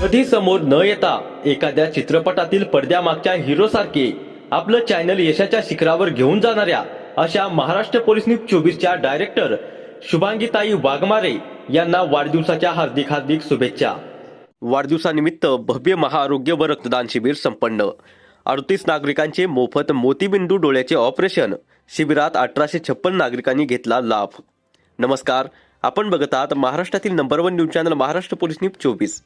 कधी समोर न येता एखाद्या चित्रपटातील पडद्यामागच्या हिरोसारखे आपलं चॅनल यशाच्या शिखरावर घेऊन जाणाऱ्या अशा महाराष्ट्र पोलीस न्यूज चोवीसच्या डायरेक्टर शुभांगीताई वाघमारे यांना वाढदिवसाच्या हार्दिक हार्दिक शुभेच्छा. वाढदिवसानिमित्त भव्य महाआरोग्य व रक्तदान शिबिर संपन्न. अडतीस नागरिकांचे मोफत मोतीबिंदू डोळ्याचे ऑपरेशन शिबिरात अठराशे छप्पन नागरिकांनी घेतला लाभ. नमस्कार आपण बघत आहात महाराष्ट्रातील number one news channel Maharashtra police news चोवीस.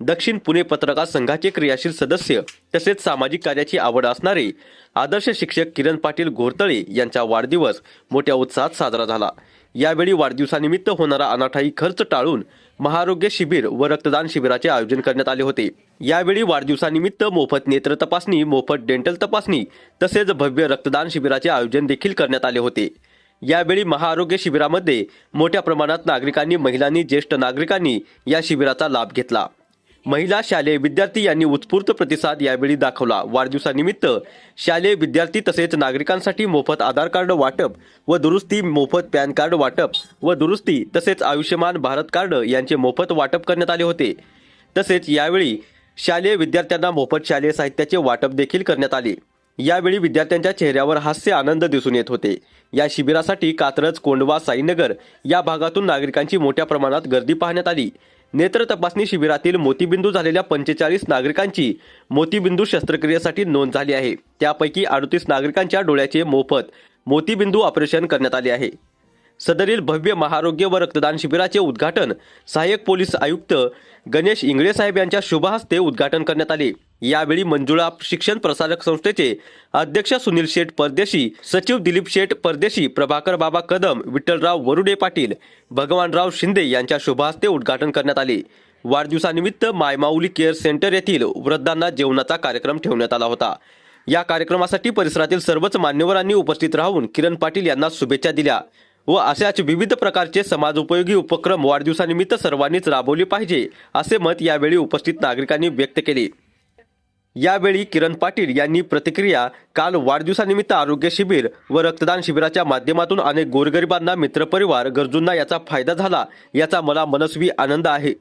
दक्षिण पुणे पत्रकार संघाचे क्रियाशील सदस्य तसेच सामाजिक कार्याची आवड असणारे आदर्श शिक्षक किरण पाटील घोरतळे यांचा वाढदिवस मोठ्या उत्साहात साजरा झाला. यावेळी वाढदिवसानिमित्त होणारा अनाठाई खर्च टाळून महारोग्य शिबिर व रक्तदान शिबिराचे आयोजन करण्यात आले होते. यावेळी वाढदिवसानिमित्त मोफत नेत्र तपासणी मोफत डेंटल तपासणी तसेच भव्य रक्तदान शिबिराचे आयोजन देखील करण्यात आले होते. यावेळी महाआरोग्य शिबिरामध्ये मोठ्या प्रमाणात नागरिकांनी महिलांनी ज्येष्ठ नागरिकांनी या शिबिराचा लाभ घेतला. महिला शालेय विद्यार्थी यांनी उत्स्फूर्त प्रतिसाद यावेळी दाखवला. वाढदिवसानिमित्त शालेय विद्यार्थी तसेच नागरिकांसाठी मोफत आधार कार्ड वाटप व दुरुस्ती मोफत पॅन कार्ड वाटप व दुरुस्ती तसेच आयुष्यमान भारत कार्ड यांचे मोफत वाटप करण्यात आले होते. तसेच यावेळी शालेय विद्यार्थ्यांना मोफत शालेय साहित्याचे वाटप देखील करण्यात आले. यावेळी विद्यार्थ्यांच्या चेहऱ्यावर हास्य आनंद दिसून येत होते. या शिबिरासाठी कात्रज कोंडवा साईनगर या भागातून नागरिकांची मोठ्या प्रमाणात गर्दी पाहण्यात आली. नेत्र तपासणी शिबिरातील मोतीबिंदू झालेल्या पंचेचाळीस नागरिकांची मोतीबिंदू शस्त्रक्रियेसाठी नोंद झाली आहे. त्यापैकी अडतीस नागरिकांच्या डोळ्याचे मोफत मोतीबिंदू ऑपरेशन करण्यात आले आहे. सदरील भव्य महारोग्य व रक्तदान शिबिराचे उद्घाटन सहाय्यक पोलीस आयुक्त गणेश इंगळे साहेब यांच्या शुभहस्ते उद्घाटन करण्यात आले. यावेळी मंजुळा शिक्षण प्रसारक संस्थेचे अध्यक्ष सुनील शेठ परदेशी सचिव दिलीप शेठ परदेशी प्रभाकर बाबा कदम विठ्ठलराव वरुडे पाटील भगवानराव शिंदे यांच्या शुभहस्ते उद्घाटन करण्यात आले. वाढदिवसानिमित्त मायमाऊली केअर सेंटर येथील वृद्धांना जेवणाचा कार्यक्रम ठेवण्यात आला होता. या कार्यक्रमासाठी परिसरातील सर्वच मान्यवरांनी उपस्थित राहून किरण पाटील यांना शुभेच्छा दिल्या व अशाच विविध प्रकारचे समाजोपयोगी उपक्रम वाढदिवसानिमित्त सर्वांनीच राबवले पाहिजे असे मत यावेळी उपस्थित नागरिकांनी व्यक्त केले. यावेळी किरण पाटील यांनी प्रतिक्रिया काल वाढदिवसानिमित्त आरोग्य शिबिर व रक्तदान शिबिराच्या माध्यमातून अनेक गोरगरिबांना मित्रपरिवार गरजूंना याचा फायदा झाला याचा मला मनस्वी आनंद आहे.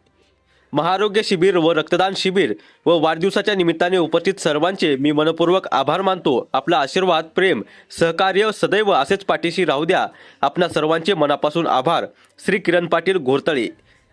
महाआरोग्य शिबिर व रक्तदान शिबिर व वाढदिवसाच्या निमित्ताने उपस्थित सर्वांचे मी मनपूर्वक आभार मानतो. आपला आशीर्वाद प्रेम सहकार्य सदैव असेच पाठीशी राहू द्या. आपणा सर्वांचे मनापासून आभार. श्री किरण पाटील घोरतळे.